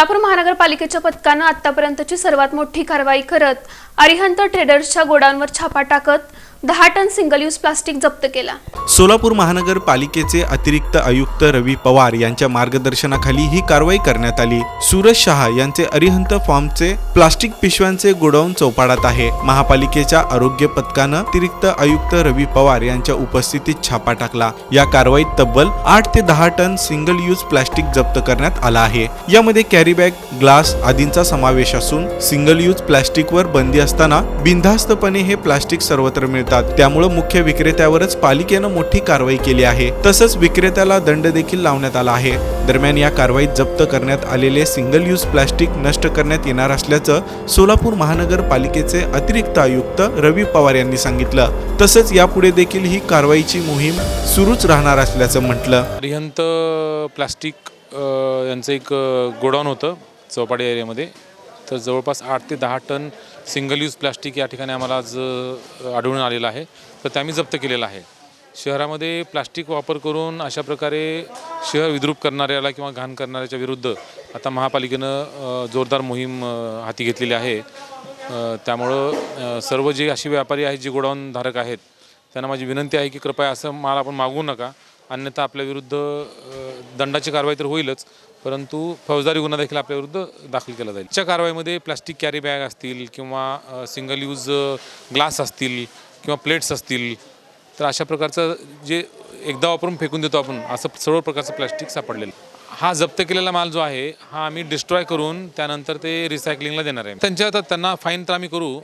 सोलापूर महानगरपालिकेच्या पथकानं आतापर्यंतची सर्वात मोठी कारवाई करत अरिहंत ट्रेडर्सच्या गोडाऊनवर छापा टाकत दहा टन सिंगल यूज प्लास्टिक जप्त केला. सोलापूर महानगरपालिकेचे अतिरिक्त आयुक्त रवी पवार यांच्या मार्गदर्शनाखाली ही कारवाई करण्यात आली. सूरज शहा यांचे अरिहंत फॉर्मचे प्लास्टिक पिशव्यांचे गोडाऊन चौपाडात आहे. महापालिकेच्या आरोग्य पथकानं अतिरिक्त आयुक्त रवी पवार यांच्या उपस्थितीत छापा टाकला. या कारवाईत तब्बल आठ ते दहा टन सिंगल यूज प्लास्टिक जप्त करण्यात आला आहे. यामध्ये कॅरी बॅग ग्लास आदींचा समावेश असून सिंगल यूज प्लास्टिकवर बंदी असताना बिनधास्तपणे हे प्लास्टिक सर्वत्र मिळतात. त्यामुळे मुख्य विक्रेत्यावरच पालिकेनं मोठी कारवाई केली आहे. तसंच विक्रेत्याला दंड देखील लावण्यात आला आहे. दरम्यान या कारवाईत जप्त करण्यात आलेले सिंगल यूज प्लास्टिक नष्ट करण्यात येणार असल्याचं सोलापूर महानगरपालिकेचे अतिरिक्त आयुक्त रवी पवार यांनी सांगितलं. तसंच यापुढे देखील ही कारवाईची मोहीम सुरूच राहणार असल्याचं म्हटलं. अरिहंत प्लास्टिक यांचं एक गोडाऊन होतं चौपाटी एरियामध्ये तर जवळपास आठ ते दहा टन सिंगल यूज प्लास्टिक या ठिकाणी आम्हाला आज आढळून आलेलं आहे. तर ते आम्ही जप्त केलेलं आहे. शहरामध्ये प्लास्टिक वापर करून अशा प्रकारे शहर विद्रूप करणाऱ्याला किंवा घाण करणाऱ्याच्या विरुद्ध आता महापालिकेनं जोरदार मोहीम हाती घेतलेली आहे. त्यामुळं सर्व जे असे व्यापारी आहेत जे गोडाऊनधारक आहेत त्यांना माझी विनंती आहे की कृपया असं माल आपण मागवू नका. अन्यथा आपल्या विरुद्ध दंडाची कारवाई तर होईलच परंतु फौजदारी गुन्हा देखील आपल्या विरुद्ध दाखल केला जाईल. च्या कारवाईमध्ये प्लास्टिक कॅरी बॅग असतील किंवा सिंगल यूज ग्लास असतील किंवा प्लेट्स असतील तर अशा प्रकारचं जे एकदा वापरून फेकून देतो आपण असं सर्व प्रकारचं प्लास्टिक सापडलेलं. हा जप्त केलेला माल जो आहे हा आम्ही डिस्ट्रॉय करून त्यानंतर ते रिसायकलिंगला देणार आहे. त्यांच्या आता त्यांना फाईन तर आम्ही करू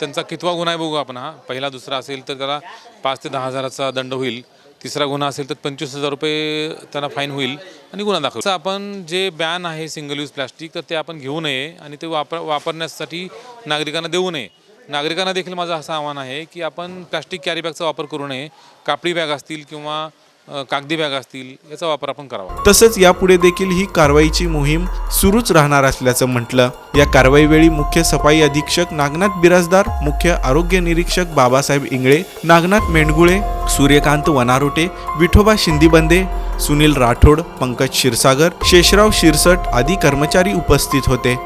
त्यांचा कितवा गुन्हा आहे बघू आपण हा. पहिला दुसरा असेल तर त्याला पाच ते दहा हजाराचा दंड होईल. तिसरा गुन्हा असेल तर पंचवीस हजार रुपये त्यांना फाईन होईल आणि गुन्हा दाखल. आपण जे बॅन आहे सिंगल यूज प्लास्टिक तर ते आपण घेऊ नये आणि ते वापर वापरण्यासाठी नागरिकांना देऊ नये. नागरिकांना देखील माझं असं आव्हान आहे की आपण प्लास्टिक कॅरीबॅगचा वापर करू नये. कापडी बॅग असतील किंवा कागदी बॅग असतील याचा वापर आपण करावा. तसंच यापुढे देखील ही कारवाईची मोहीम सुरूच राहणार असल्याचं म्हटलं. या कारवाईवेळी मुख्य सफाई अधीक्षक नागनाथ बिराजदार मुख्य आरोग्य निरीक्षक बाबासाहेब इंगळे नागनाथ मेंढगुळे सूर्यकांत वनारोटे विठोबा शिंदीबंदे सुनील राठोड पंकज क्षीरसागर शेषराव शिरसट आदी कर्मचारी उपस्थित होते.